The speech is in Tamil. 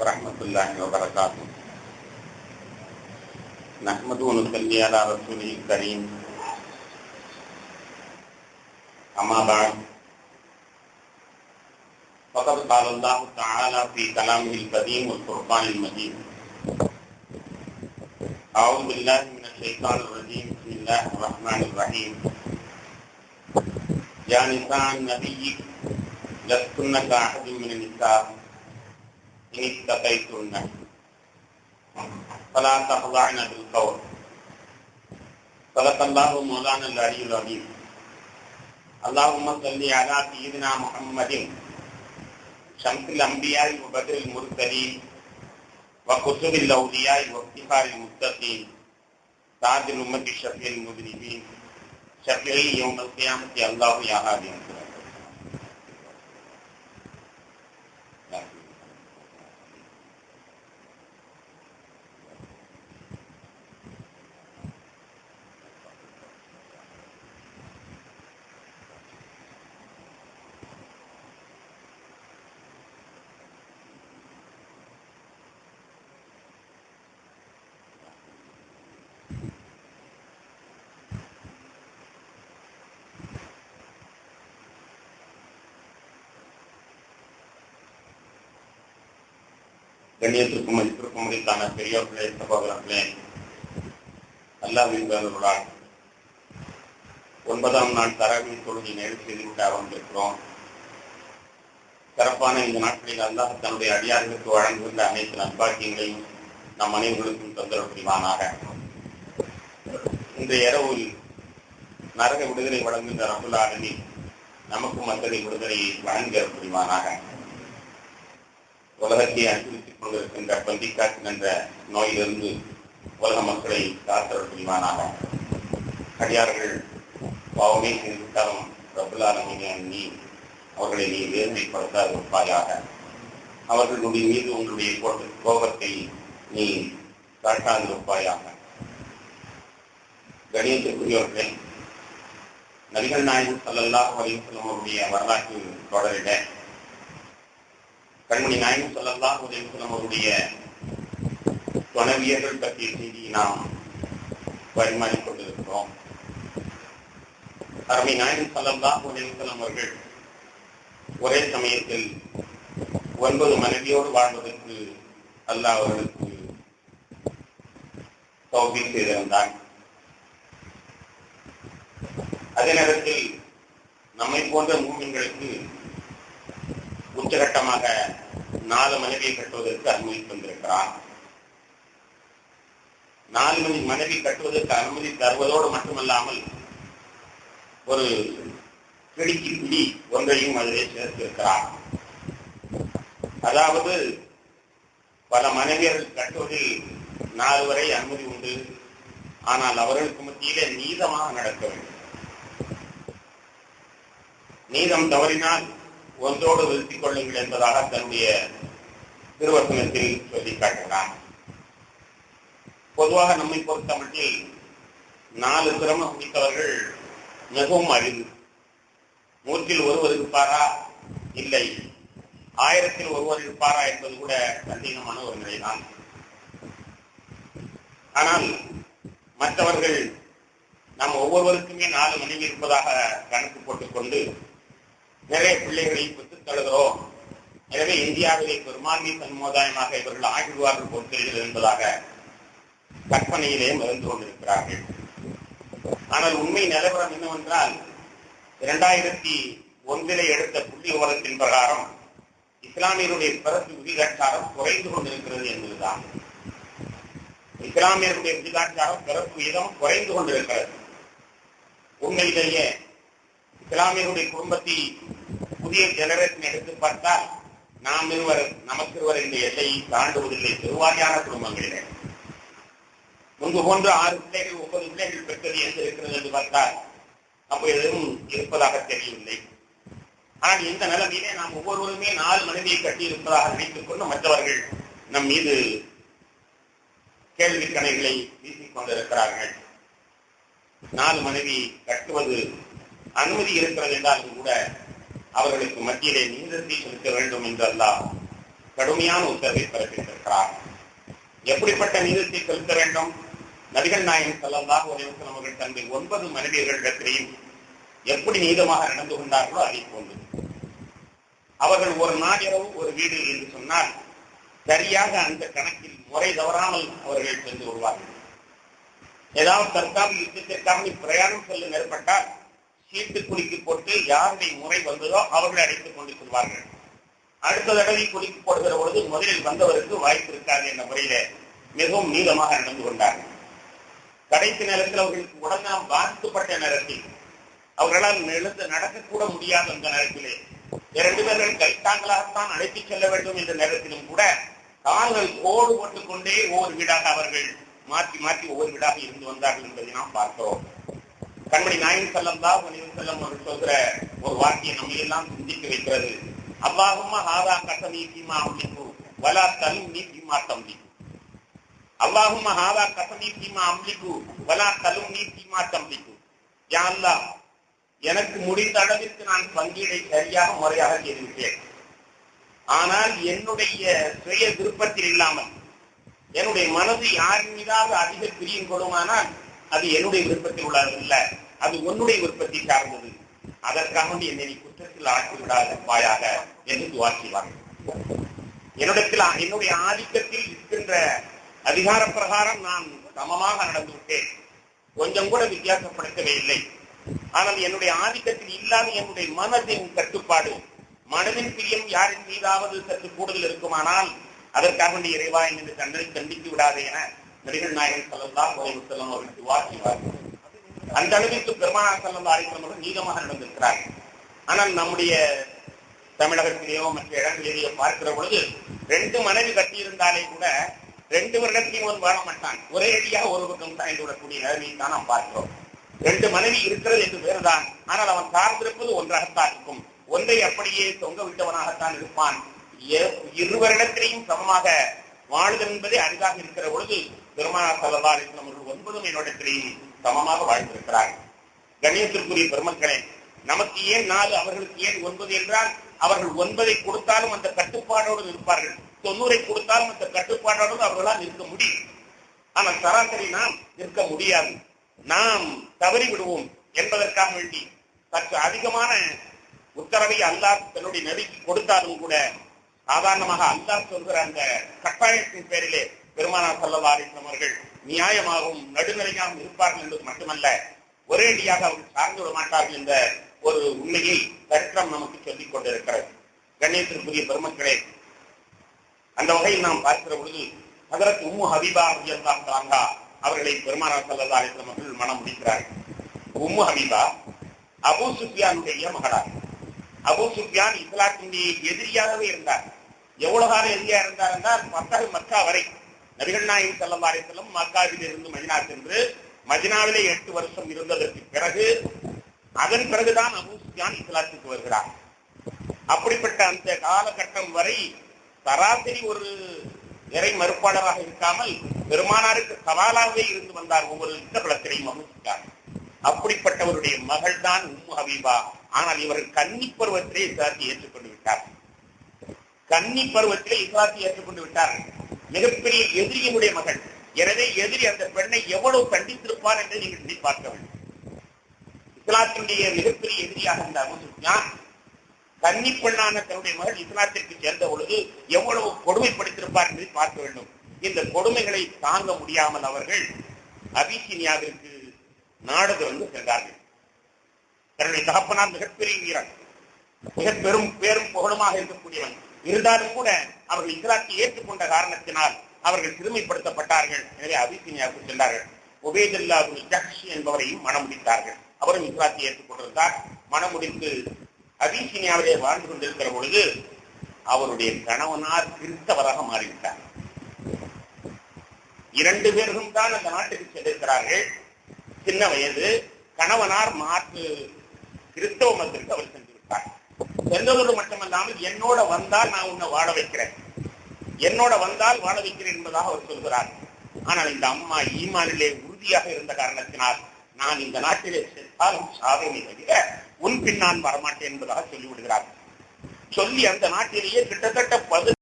ورحمة الله وبركاته. نحمد ونصلي على رسوله الكريم. أما بعد. فقد قال الله تعالى في كلامه القديم والفرقان المجيد. أعوذ بالله من الشيطان الرجيم. بسم الله الرحمن الرحيم. يا نساء النبي لستن كأحد من النساء. إن اتقيتن فلا تخضعن بالقول. صدق الله مولانا العلي العظيم. اللهم صل على سيدنا محمد. شمس الأنبياء وبدر المرسلين وكتب الأولياء وافتخار المتقين. تاج الأمة الشفيع المذنبين. شفيعي يوم القيامة. الله يا هادي கண்ணியத்திற்கும் மதிப்பிற்கும் உரித்தான பெரியோர்களே சகோதரர்களே அல்லாவின் ஒன்பதாம் நாள் தரவி தொழுகை நேரு செய்துவிட்டு ஆரம்பிக்கிறோம். சிறப்பான இந்த நாட்களில் அல்லாஹ் தன்னுடைய அடியார்களுக்கு வழங்குகின்ற அனைத்து நற்பாக்கியங்களையும் நம் அனைவர்களுக்கும் தொந்தரவு புரிவானாக இந்த இரவில் நரக விடுதலை வழங்குகின்ற ரபுல் ஆலமி நமக்கும் மக்களை விடுதலையை வழங்க புரிவானாக உலகத்தை அனுபவித்துக் கொண்டிருக்கின்ற பந்திக்காற்று என்ற நோயிலிருந்து உலக மக்களை காத்தல் புரிவானாக அடியார்கள் பாவமே செய்துவிட்டாலும் ரபுல்லாலமினே நீ அவர்களை நீ வேதனைப்படுத்தாது இருப்பாயாக அவர்களுடைய மீது உங்களுடைய கோபத்தை நீ காட்டாது இருப்பாயாக கணியத்திற்குரியவர்களே நபிகள் நாயகம் சல்லல்லாஹ் அலிவசல்லம் அவருடைய வரலாற்று தொடரிட கண்மணி நாயகம் சொல்லலாம் அலிவசல்லம் அவருடைய துணவியர்கள் பற்றிய செய்தியை நாம் பரிமாறிக் கொண்டிருக்கிறோம். அருமை நாயகம் சொல்லலாம் அலிவசல்லம் அவர்கள் ஒரே சமயத்தில் ஒன்பது மனைவியோடு வாழ்வதற்கு அல்லாஹ் அவர்களுக்கு தௌபி செய்திருந்தான் அதே நேரத்தில் நம்மை போன்ற மூமின்களுக்கு உச்சகட்டமாக நாலு மனைவியை கட்டுவதற்கு அனுமதி தந்திருக்கிறார். நாலு மணி மனைவி கட்டுவதற்கு அனுமதி தருவதோடு மட்டுமல்லாமல் ஒரு செடிக்கு குடி ஒன்றையும் அதிலே சேர்த்திருக்கிறார். அதாவது பல மனைவியர்கள் கட்டுவதில் நாலு வரை அனுமதி உண்டு. ஆனால் அவர்களுக்கு மத்தியிலே நீதமாக நடக்க வேண்டும். நீதம் தவறினால் ஒன்றோடு நிறுத்திக் கொள்ளுங்கள் என்பதாக தன்னுடைய திருவசனத்தில் சொல்லி காட்டுகிறான் பொதுவாக நம்மை பொறுத்த மட்டில் நாலு சிரமம் முடித்தவர்கள் மிகவும் அரிது. நூற்றில் ஒருவர் இருப்பாரா? இல்லை. ஆயிரத்தில் ஒருவர் இருப்பாரா என்பது கூட சந்தேகமான ஒரு நிலைதான். ஆனால் மற்றவர்கள் நாம் ஒவ்வொருவருக்குமே நாலு மனைவி இருப்பதாக கணக்கு போட்டுக்கொண்டு நிறைய பிள்ளைகளை பெற்றுத் தழுகிறோம் எனவே இந்தியாவிலே பெரும்பான்மை சமுதாயமாக இவர்கள் ஆகிடுவார்கள் பொறுத்தீர்கள் என்பதாக கற்பனையிலே மறந்து கொண்டிருக்கிறார்கள். ஆனால் உண்மை நிலவரம் என்னவென்றால் இரண்டாயிரத்தி ஒன்றிலே எடுத்த புள்ளி விவரத்தின் பிரகாரம் இஸ்லாமியருடைய பிறப்பு விகிதாச்சாரம் குறைந்து கொண்டிருக்கிறது என்பதுதான். இஸ்லாமியருடைய விகிதாச்சாரம் பிறப்பு விகிதம் குறைந்து கொண்டிருக்கிறது. உண்மையிலேயே இஸ்லாமியருடைய குடும்பத்தை புதிய ஜெனரேஷன் எடுத்து பார்த்தால் நாம் இருவர் நமக்கு இருவர் இந்த எல்லையை தாண்டுவதில்லை. பெருவாரியான குடும்பங்களிலே. முன்பு போன்று ஆறு பிள்ளைகள் ஒன்பது பிள்ளைகள் பெற்றது என்று இருக்கிறது என்று பார்த்தால் அப்போ எதுவும் இருப்பதாக தெரியவில்லை. ஆனால் இந்த நிலைமையிலே நாம் ஒவ்வொருவருமே நாலு மனைவியை கட்டி இருப்பதாக நினைத்துக் கொண்டு மற்றவர்கள் நம் மீது கேள்வி கணைகளை வீசிக் கொண்டிருக்கிறார்கள். நாலு மனைவி கட்டுவது அனுமதி இருக்கிறது என்றாலும் கூட அவர்களுக்கு மத்தியிலே நீதத்தை செலுத்த வேண்டும் என்று அல்லாஹ் கடுமையான உத்தரவை பிறப்பித்திருக்கிறார். எப்படிப்பட்ட நீதத்தை செலுத்த வேண்டும்? நபிகள் நாயகம் செல்லந்தாக ஒரு வஸல்லம் அவர்கள் தன்னுடைய ஒன்பது மனைவியர்களிடத்திலையும் எப்படி நீதமாக நடந்து கொண்டார்களோ அதை போன்று. அவர்கள் ஒரு நாளிரவு ஒரு வீடு என்று சொன்னால் சரியாக அந்த கணக்கில் முறை தவறாமல் அவர்கள் சென்று வருவார்கள் ஏதாவது தற்காப்பு யுத்தத்திற்காக பிரயாணம் செல்ல ஏற்பட்டால் சீட்டு குலுக்கி போட்டு யாருடைய முறை வந்ததோ அவர்களை அழைத்துக் கொண்டு செல்வார்கள். அடுத்த தடவை குலுக்கி போடுகிற பொழுது முதலில் வந்தவருக்கு வாய்ப்பு இருக்காது என்ற முறையில மிகவும் நீளமாக நடந்து கொண்டார்கள் கடைசி நேரத்தில் அவர்களுக்கு உடனே பாதிக்கப்பட்ட நேரத்தில் அவர்களால் எழுந்து நடக்கக்கூட முடியாத அந்த நேரத்திலே இரண்டு பேர்கள் கைத்தாங்களாகத்தான் அழைத்துச் செல்ல வேண்டும் என்ற நேரத்திலும் கூட கால்கள் கோடு போட்டுக் கொண்டே ஒவ்வொரு வீடாக அவர்கள் மாற்றி மாற்றி ஒவ்வொரு வீடாக இருந்து வந்தார்கள் என்பதை நாம் பார்க்கிறோம் கண்மணி நாயின் செல்லம் தான் செல்லம் அவர் சொல்கிற ஒரு வாக்கியம் நம்ம எல்லாம் சிந்திக்க வைக்கிறது. அல்லாஹுமா ஹாதா கசமி சீமா அம்லிக்கு வலா தலும் நீ சீமா தம்பி அல்லாஹுமா ஹாதா கசமி சீமா அம்லிக்கு வலா தலும் நீ சீமா தம்பிக்கு யா எனக்கு முடிந்த அளவிற்கு நான் பங்கீடை சரியாக முறையாக செய்துவிட்டேன். ஆனால் என்னுடைய சுய விருப்பத்தில் இல்லாமல் என்னுடைய மனது யார் மீதாவது அதிக பிரியம் கொள்ளுமானால் அது என்னுடைய விருப்பத்தில் உள்ளது இல்ல அது உன்னுடைய விருப்பத்தை சார்ந்தது. அதற்காக வேண்டி என்னை நீ குற்றத்தில் ஆக்கி விடாதப்பாயாக என்று துவாக்கிவாங்க என்னிடத்தில் என்னுடைய ஆதிக்கத்தில் இருக்கின்ற அதிகார பிரகாரம் நான் சமமாக நடந்து விட்டேன். கொஞ்சம் கூட வித்தியாசப்படுத்தவே இல்லை. ஆனால் என்னுடைய ஆதிக்கத்தில் இல்லாத என்னுடைய மனதின் கட்டுப்பாடு மனதின் பிரியம் யாரின் மீதாவது சற்று கூடுதல் இருக்குமானால் அதற்காக வேண்டிய இறைவா என்று தண்டனை கண்டித்து விடாதே என நடிகர் நாயகன் செல்லந்தான் உலகம் செல்லம் அவர்களுக்கு வாசிவார்கள் அந்த அளவிற்கு பெருமானா செல்லம் ஆரிக்கிறவர்கள் நீளமாக நடந்திருக்கிறார் ஆனால் நம்முடைய தமிழகத்திலேயோ மற்ற இடங்களிலேயோ பார்க்கிற பொழுது ரெண்டு மனைவி கட்டியிருந்தாலே கூட ரெண்டு வருடத்தையும் ஒரு வாழ மாட்டான். ஒரே அடியாக ஒரு பக்கம் சாய்ந்து விடக்கூடிய நிலைமையை தான் நாம் பார்க்கிறோம். ரெண்டு மனைவி இருக்கிறது என்று வேறுதான். ஆனால் அவன் சார்ந்திருப்பது ஒன்றாகத்தான் இருக்கும். ஒன்றை அப்படியே தொங்க விட்டவனாகத்தான் இருப்பான். இருவரிடத்திலையும் சமமாக வாழ்தல் என்பதே அரிதாக இருக்கிற பொழுது பெருமானார் சல்லா அலிஸ்லாம் அவர்கள் ஒன்பதும் என்னிடத்திலேயும் சமமாக வாழ்ந்திருக்கிறார்கள் கணேசத்திற்குரிய பெருமக்களே நமக்கு ஏன் நாலு அவர்களுக்கு ஏன் ஒன்பது என்றால் அவர்கள் ஒன்பதை கொடுத்தாலும் அந்த கட்டுப்பாடோடு இருப்பார்கள் தொண்ணூறை கொடுத்தாலும் அந்த கட்டுப்பாடோடு அவர்களால் இருக்க முடியும். ஆனால் சராசரி நாம் நிற்க முடியாது. நாம் தவறி விடுவோம் என்பதற்காக வேண்டி சற்று அதிகமான உத்தரவை அல்லாஹ் தன்னுடைய நபிக்கு கொடுத்தாலும் கூட சாதாரணமாக அல்லாஹ் சொல்கிற அந்த கட்டாயத்தின் பேரிலே பெருமானார் சல்லா அலிஸ்லம் அவர்கள் நியாயமாகவும் நடுநிலையாகவும் இருப்பார்கள் என்பது மட்டுமல்ல ஒரேடியாக அவர்கள் சார்ந்து விட மாட்டார்கள் என்ற ஒரு உண்மையை சரித்திரம் நமக்கு சொல்லிக் கொண்டிருக்கிறது. கண்ணியத்திற்குரிய பெருமக்களே அந்த வகையில் நாம் பார்க்கிற பொழுது அதற்கு உம்மு ஹபீபா அல்லாஹ் தாங்கா அவர்களை பெருமானார் சல்லா அலிஸ்லாம் அவர்கள் மனம் முடிக்கிறார்கள் உம்மு ஹபீபா அபு சுஃபியானுடைய மகளார். அபு சுஃபியான் இஸ்லாத்தினுடைய எதிரியாகவே இருந்தார். எவ்வளவு காலம் எதிரியா இருந்தார் என்றால் மக்கள் மக்கா வரை நபிகள் நாயகம் செல்லம் செல்லும் மக்காவில் இருந்து மதினா சென்று மதினாவிலே எட்டு வருஷம் இருந்ததற்கு பிறகு அதன் பிறகுதான் அபு சுஃபியான் இஸ்லாத்துக்கு வருகிறார். அப்படிப்பட்ட அந்த காலகட்டம் வரை சராசரி ஒரு இறை மறுப்பாளராக இருக்காமல் பெருமானாருக்கு சவாலாகவே இருந்து வந்தார் ஒவ்வொரு யுத்த பலத்திலையும் அபு சுஃபியான். அப்படிப்பட்டவருடைய மகள் தான் உம்மு ஹபீபா. ஆனால் இவர்கள் கன்னி பருவத்திலே இஸ்லாத்தை ஏற்றுக்கொண்டு விட்டார் கன்னி பருவத்திலே இஸ்லாத்தை ஏற்றுக்கொண்டு விட்டார்கள். மிகப்பெரிய எதிரியினுடைய மகள். எனவே எதிரி அந்த பெண்ணை எவ்வளவு கண்டித்திருப்பார் என்று நீங்கள் எண்ணி பார்க்க வேண்டும். இஸ்லாத்தினுடைய மிகப்பெரிய எதிரியாக இருந்த அபு சுஃபியான் கன்னி பெண்ணான தன்னுடைய மகள் இஸ்லாத்திற்கு சேர்ந்த பொழுது எவ்வளவு கொடுமைப்படுத்திருப்பார் என்பதை பார்க்க வேண்டும். இந்த கொடுமைகளை தாங்க முடியாமல் அவர்கள் அபிசீனியாவிற்கு நாடு வந்து சென்றார்கள். தன்னுடைய தகப்பனார் மிகப்பெரிய வீரன் மிக பெரும் பேரும் புகழுமாக இருக்கக்கூடியவன். இருந்தாலும் கூட அவர்கள் இஸ்லாத்தை ஏற்றுக்கொண்ட காரணத்தினால் அவர்கள் சிறுமைப்படுத்தப்பட்டார்கள். எனவே அபிசீனியாவுக்கு சென்றார்கள். உபேதுல்லா ஜஹ்ஷி என்பவரையும் மனம் முடித்தார்கள் அவரும் இஸ்லாத்தை ஏற்றுக்கொண்டிருந்தார். மனம் முடித்து அபிசீனியாவிலே வாழ்ந்து கொண்டிருக்கிற பொழுது அவருடைய கணவனார் கிறிஸ்தவராக மாறிவிட்டார். இரண்டு பேர்களும் தான் அந்த நாட்டுக்கு சென்றிருக்கிறார்கள். சின்ன வயது கணவனார் மாற்று கிறிஸ்தவ மதத்திற்கு அவர் சென்று விட்டார் மட்டுமல்லாமல் என்னோட வந்தால் நான் உன்னை வாழ வைக்கிறேன். என்னோட வந்தால் வாழ வைக்கிறேன் என்பதாக அவர் சொல்கிறார். ஆனால் இந்த அம்மா ஈமானிலே உறுதியாக இருந்த காரணத்தினால் நான் இந்த நாட்டிலே செத்தாலும் சாதனை தவிர உன் பின் நான் வரமாட்டேன் என்பதாக சொல்லிவிடுகிறார். சொல்லி அந்த நாட்டிலேயே கிட்டத்தட்ட பது